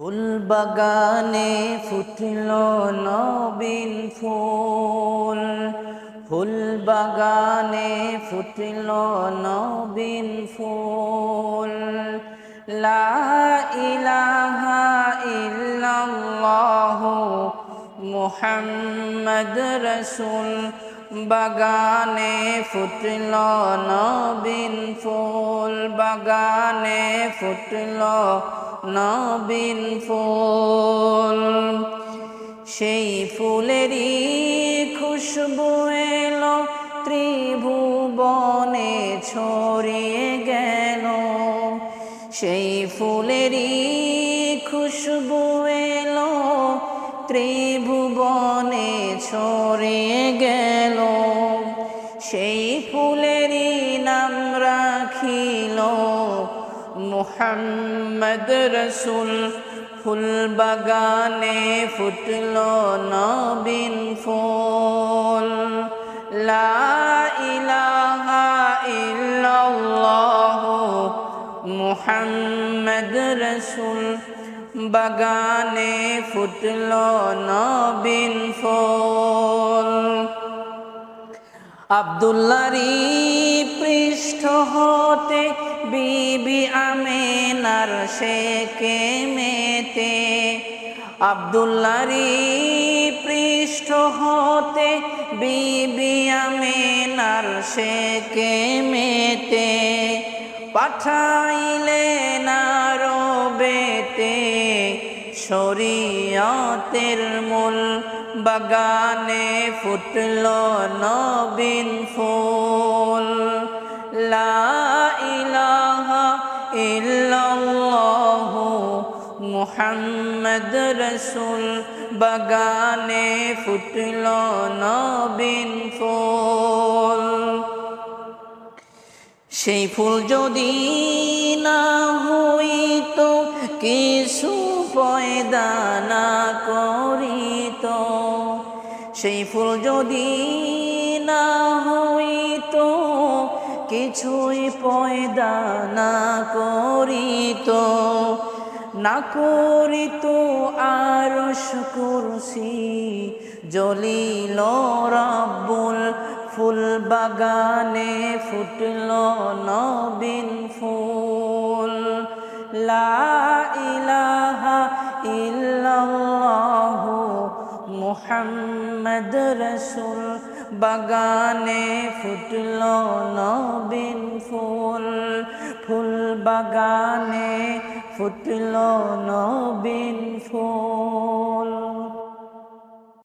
ফুল বাগানে ফুটল নবীন ফুল। ফুল বাগানে ফুটল নবীন ফুল। লা ইলাহা ইল্লাল্লাহ মুহাম্মদ রসুল। বাগানে ফুটল নবীন ফুল। বাগানে ফুটল নবীন ফুল। সেই ফুলেরই খুশবু এলো, ত্রিভুবনে ছড়িয়ে গেল। সেই ফুলেরই খুশবু এলো, ত্রিভুবনে ছড়িয়ে গেল। সেই ফুলেরই মুহাম্মদ রসুল, ফুল বাগানে ফুটল নবীন ফুল। লা ইলাহা ইল্লাল্লাহ মুহাম্মদ রসুল, বাগানে ফুটল নবীন ফুল। আবদুল্লারি পৃষ্ঠ হতে বিবি আমেনার শেকে মেতে। আবদুল্লারি পৃষ্ঠ হতে বিবি আমেনার শেকে মেতে। পাঠাইলে নারো বেতে শরীয়তের মূল বাগানে ফুটল নবীন ফুল। লা রসুল। বাগানে ফুটল নবীন ফুল। সেই ফুল যদি না হইত, কিছু পয়দা না করিত, সেই ফুল যদি না হইত, কিছুই পয়দা না করিত। না করিত আরশ কুরসি জলিল রাব্বুল ফুল বাগানে ফুটল নবীন ফুল। লা মোহাম্মদ রসুল বাগানে ফুটল নবীন ফুল। ফুল বাগানে ফুটল নবীন ফুল।